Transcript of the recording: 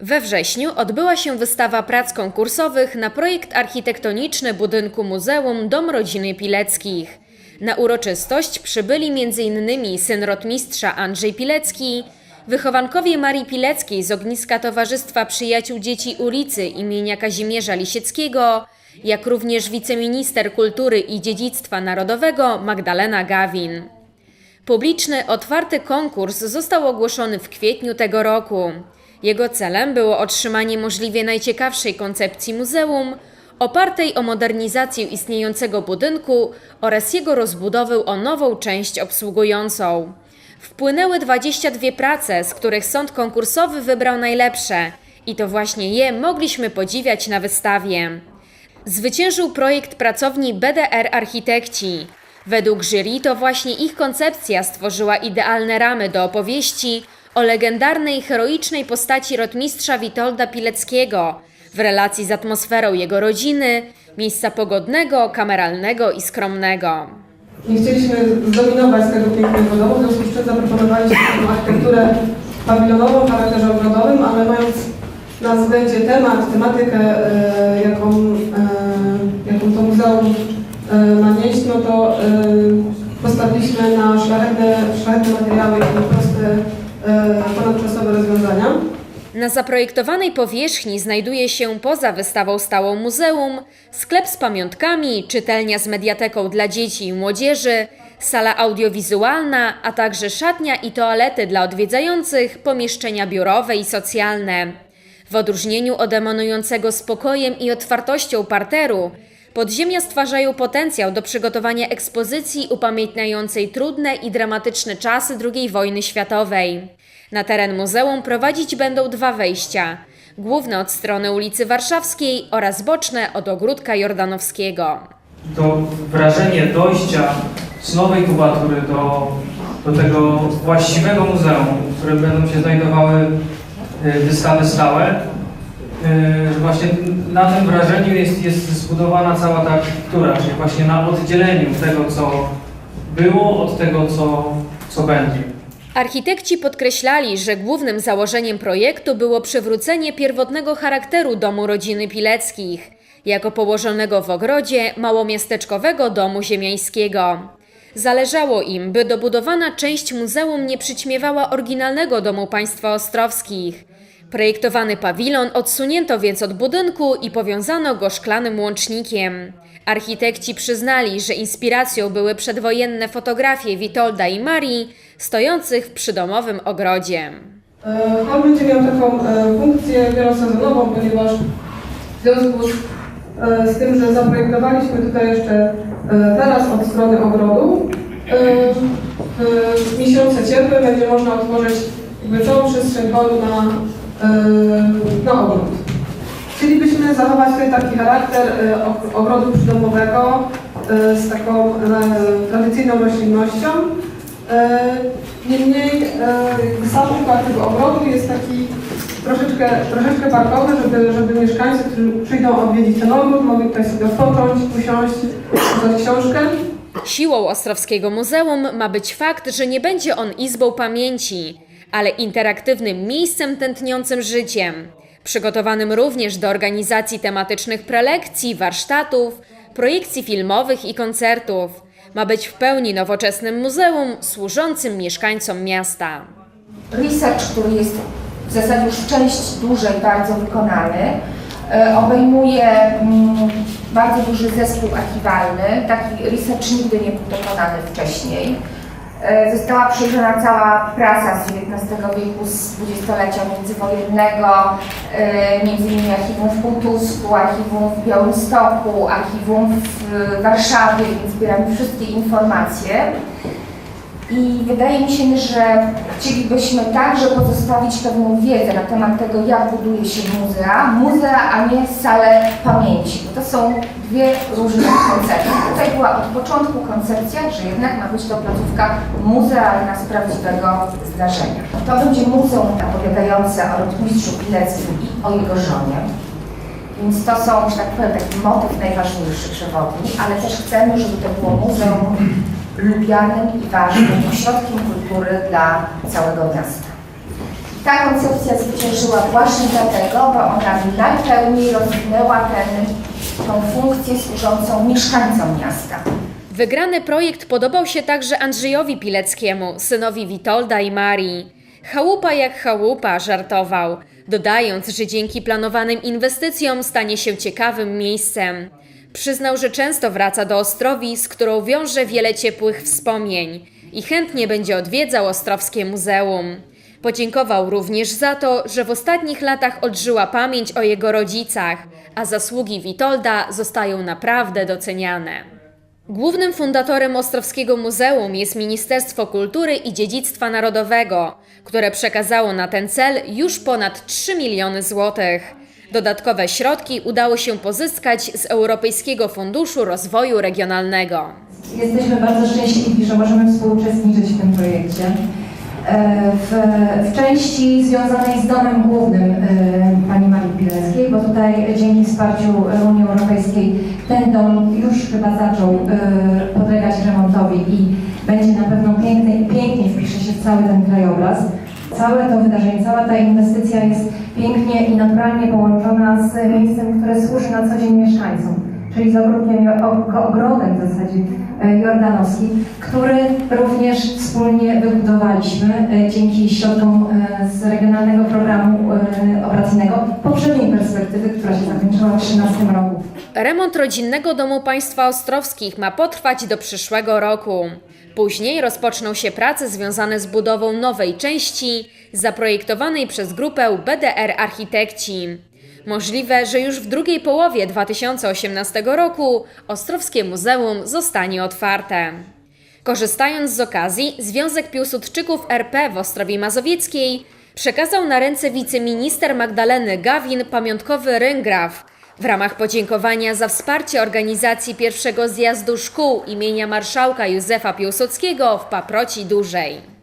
We wrześniu odbyła się wystawa prac konkursowych na projekt architektoniczny budynku Muzeum Dom Rodziny Pileckich. Na uroczystość przybyli m.in. syn rotmistrza Andrzej Pilecki, wychowankowie Marii Pileckiej z ogniska Towarzystwa Przyjaciół Dzieci ulicy imienia Kazimierza Lisieckiego, jak również wiceminister kultury i dziedzictwa narodowego Magdalena Gawin. Publiczny, otwarty konkurs został ogłoszony w kwietniu tego roku. Jego celem było otrzymanie możliwie najciekawszej koncepcji muzeum, opartej o modernizację istniejącego budynku oraz jego rozbudowę o nową część obsługującą. Wpłynęły 22 prace, z których sąd konkursowy wybrał najlepsze i to właśnie je mogliśmy podziwiać na wystawie. Zwyciężył projekt pracowni BDR Architekci. Według jury to właśnie ich koncepcja stworzyła idealne ramy do opowieści o legendarnej, heroicznej postaci rotmistrza Witolda Pileckiego w relacji z atmosferą jego rodziny, miejsca pogodnego, kameralnego i skromnego. Nie chcieliśmy zdominować tego pięknego domu, w związku z czym zaproponowaliśmy architekturę pawilonową w charakterze ogrodowym, ale mając na względzie temat, tematykę, e, jaką, e, jaką to muzeum e, ma nieść, no to e, postawiliśmy na szlachetne, szlachetne materiały i proste, ponadczasowe rozwiązania. Na zaprojektowanej powierzchni znajduje się poza wystawą stałą muzeum, sklep z pamiątkami, czytelnia z mediateką dla dzieci i młodzieży, sala audiowizualna, a także szatnia i toalety dla odwiedzających, pomieszczenia biurowe i socjalne. W odróżnieniu od emanującego spokojem i otwartością parteru, podziemia stwarzają potencjał do przygotowania ekspozycji upamiętniającej trudne i dramatyczne czasy II wojny światowej. Na teren muzeum prowadzić będą dwa wejścia. Główne od strony ulicy Warszawskiej oraz boczne od ogródka Jordanowskiego. to wrażenie dojścia z nowej kubatury do, do tego właściwego muzeum, w którym będą się znajdowały y, wystawy stałe, y, że właśnie na tym wrażeniu jest, jest zbudowana cała ta architektura, czyli właśnie na oddzieleniu tego, co było, od tego, co, co będzie. Architekci podkreślali, że głównym założeniem projektu było przywrócenie pierwotnego charakteru domu rodziny Pileckich, jako położonego w ogrodzie małomiasteczkowego domu ziemiańskiego. Zależało im, by dobudowana część muzeum nie przyćmiewała oryginalnego domu państwa ostrowskich. Projektowany pawilon odsunięto więc od budynku i powiązano go szklanym łącznikiem. Architekci przyznali, że inspiracją były przedwojenne fotografie Witolda i Marii stojących w przydomowym ogrodzie. E, Hall będzie miał taką e, funkcję wielosezonową, ponieważ w związku z, e, z tym, że zaprojektowaliśmy tutaj jeszcze teraz od strony ogrodu, w miesiące ciepłe będzie można otworzyć jakby całą przestrzeń hallu na, na ogród. Chcielibyśmy zachować tutaj taki charakter og- ogrodu przydomowego z taką tradycyjną roślinnością. E, Niemniej e, sam układ tego ogrodu jest taki troszeczkę, troszeczkę parkowy, żeby, żeby mieszkańcy, którzy przyjdą odwiedzić ten ogród, mogli tutaj sobie odpocząć, usiąść, czytać książkę. Siłą Ostrowskiego Muzeum ma być fakt, że nie będzie on izbą pamięci, ale interaktywnym miejscem tętniącym życiem, przygotowanym również do organizacji tematycznych prelekcji, warsztatów, projekcji filmowych i koncertów. Ma być w pełni nowoczesnym muzeum służącym mieszkańcom miasta. research, który jest w zasadzie już część dłużej bardzo wykonany, e, obejmuje mm, bardzo duży zespół archiwalny. Taki research nigdy nie był dokonany wcześniej. E, Została przejrzana cała prasa z XIX wieku, z dwudziestolecia międzywojennego, e, między innymi archiwum w Półtusku, archiwum w Białymstoku, archiwum w Warszawie, więc zbieramy wszystkie informacje. I wydaje mi się, że chcielibyśmy także pozostawić pewną wiedzę na temat tego, jak buduje się muzea, muzea, a nie sale pamięci, to są dwie różne koncepcje. Tutaj była od początku koncepcja, że jednak ma być to placówka muzealna z prawdziwego zdarzenia. To będzie muzeum opowiadające o rotmistrzu Pileckim i o jego żonie. Więc to są, że tak powiem, taki motyw najważniejszy przewodni, ale też chcemy, żeby to było muzeum lubianym i ważnym ośrodkiem kultury dla całego miasta. Ta koncepcja zwyciężyła właśnie dlatego, bo ona najpełniej rozwinęła ten, tą funkcję służącą mieszkańcom miasta. Wygrany projekt podobał się także Andrzejowi Pileckiemu, synowi Witolda i Marii. Chałupa jak chałupa, żartował, dodając, że dzięki planowanym inwestycjom stanie się ciekawym miejscem. Przyznał, że często wraca do Ostrowi, z którą wiąże wiele ciepłych wspomnień i chętnie będzie odwiedzał Ostrowskie Muzeum. Podziękował również za to, że w ostatnich latach odżyła pamięć o jego rodzicach, a zasługi Witolda zostają naprawdę doceniane. Głównym fundatorem Ostrowskiego Muzeum jest Ministerstwo Kultury i Dziedzictwa Narodowego, które przekazało na ten cel już ponad 3 miliony złotych. Dodatkowe środki udało się pozyskać z Europejskiego Funduszu Rozwoju Regionalnego. Jesteśmy bardzo szczęśliwi, że możemy współuczestniczyć w tym projekcie. E, W, w części związanej z domem głównym e, pani Marii Pileckiej, bo tutaj dzięki wsparciu Unii Europejskiej ten dom już chyba zaczął e, podlegać remontowi i będzie na pewno piękny i pięknie wpisze się w cały ten krajobraz. Całe to wydarzenie, cała ta inwestycja jest pięknie i naturalnie połączona z miejscem, które służy na co dzień mieszkańcom czyli z ogródkiem, ogrodem w zasadzie e, jordanowskim, który również wspólnie wybudowaliśmy e, dzięki środkom e, z Regionalnego Programu Operacyjnego poprzedniej perspektywy, która się zakończyła w 2013 roku. Remont rodzinnego domu państwa ostrowskich ma potrwać do przyszłego roku. Później rozpoczną się prace związane z budową nowej części zaprojektowanej przez grupę BDR Architekci. Możliwe, że już w drugiej połowie 2018 roku Ostrowskie Muzeum zostanie otwarte. Korzystając z okazji, Związek Piłsudczyków RP w Ostrowie Mazowieckiej przekazał na ręce wiceminister Magdaleny Gawin pamiątkowy ryngraf w ramach podziękowania za wsparcie organizacji pierwszego zjazdu szkół imienia marszałka Józefa Piłsudskiego w Paproci Dużej.